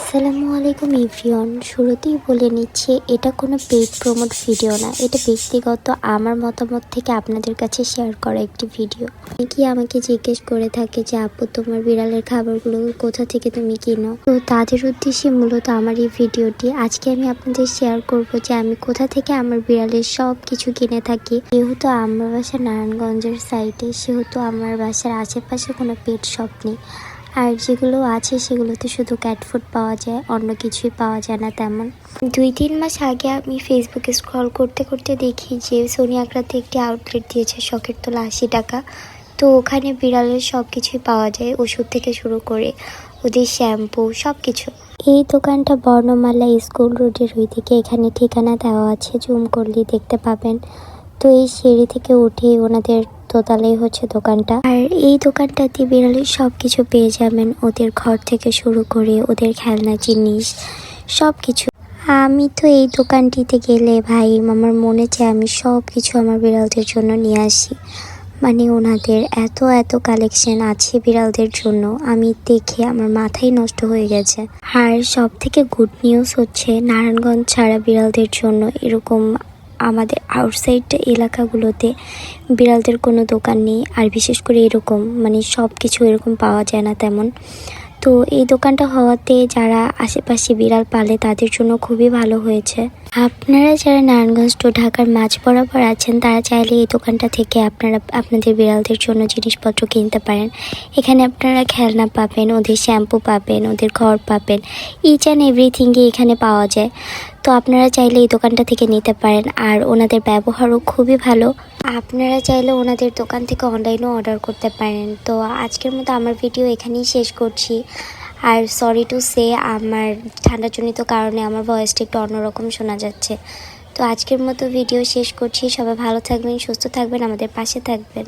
আসসালামু আলাইকুম ইভরিয়ন শুরুতেই বলে নিচ্ছি, এটা কোনো পেইড প্রমোট ভিডিও না। এটা ব্যক্তিগত, আমার মতামত থেকে আপনাদের কাছে শেয়ার করা একটি ভিডিও কি আমাকে জিজ্ঞেস করে থাকে যে, আপু, তোমার বিড়ালের খাবারগুলো কোথা থেকে তুমি কিনো? তো তাদের উদ্দেশ্যে মূলত আমার এই ভিডিওটি আজকে আমি আপনাদের শেয়ার করব যে, আমি কোথা থেকে আমার বিড়ালের সব কিছু কিনে থাকি। যেহেতু আমার বাসা নারায়ণগঞ্জের সাইডে সেহেতু আমার বাসার আশেপাশে কোনো পেট শপ নেই। আর যেগুলো আছে সেগুলোতে শুধু ক্যাট ফুড পাওয়া যায়, অন্য কিছুই পাওয়া যায় না তেমন। দুই তিন মাস আগে আমি ফেসবুকে স্ক্রল করতে করতে দেখি যে সোনি আগ্রাতে একটি আউটলেট দিয়েছে শখের তোলা আশি টাকা। তো ওখানে বিড়ালের সব কিছুই পাওয়া যায়, ওষুধ থেকে শুরু করে ওদের শ্যাম্পু সব কিছু এই দোকানটা বর্ণমালা স্কুল রোডের ওই দিকে এখানে ঠিকানা দেওয়া আছে জুম করলেই দেখতে পাবেন। তো এই সিঁড়ি থেকে উঠে ওনাদের দোতলায় হচ্ছে দোকানটা। আর এই দোকানটাতে বিড়ালের সব কিছু পেয়ে যাবেন। ওদের ঘর থেকে শুরু করে ওদের খেলনা, জিনিস সব কিছু আমি তো এই দোকানটিতে গেলে ভাই, আমার মনে চায় আমি সব কিছু আমার বিড়ালদের জন্য নিয়ে আসি। মানে ওনাদের এত এত কালেকশন আছে বিড়ালদের জন্য। আমি দেখে আমার মাথাই নষ্ট হয়ে গেছে। আর সব থেকে গুড নিউজ হচ্ছে, নারায়ণগঞ্জ ছাড়া বিড়ালদের জন্য এরকম আমাদের আউটসাইড এলাকাগুলোতে বিড়ালদের কোনো দোকান নেই। আর বিশেষ করে এরকম মানে সব কিছু এরকম পাওয়া যায় না তেমন। তো এই দোকানটা হওয়াতে যারা আশেপাশে বিড়াল পালে তাদের জন্য খুবই ভালো হয়েছে। আপনারা যারা নারায়ণগঞ্জ টু ঢাকার মাঝ বরাবর আছেন, তারা চাইলে এই দোকানটা থেকে আপনারা, আপনাদের বিড়ালদের জন্য জিনিসপত্র কিনতে পারেন। এখানে আপনারা খেলনা পাবেন, ওদের শ্যাম্পু পাবেন, ওদের ঘর পাবেন। ইচ অ্যান্ড এভরিথিংই এখানে পাওয়া যায়। তো আপনারা চাইলে এই দোকানটা থেকে নিতে পারেন। আর ওনাদের ব্যবহারও খুবই ভালো। আপনারা চাইলে ওনাদের দোকান থেকে অনলাইনেও অর্ডার করতে পারেন। তো আজকের মতো আমার ভিডিও এখানেই শেষ করছি। আর সরি টু সে আমার ঠান্ডাজনিত কারণে আমার ভয়েসটা একটু অন্যরকম শোনা যাচ্ছে। তো আজকের মতো ভিডিও শেষ করছি। সবাই ভালো থাকবেন, সুস্থ থাকবেন, আমাদের পাশে থাকবেন।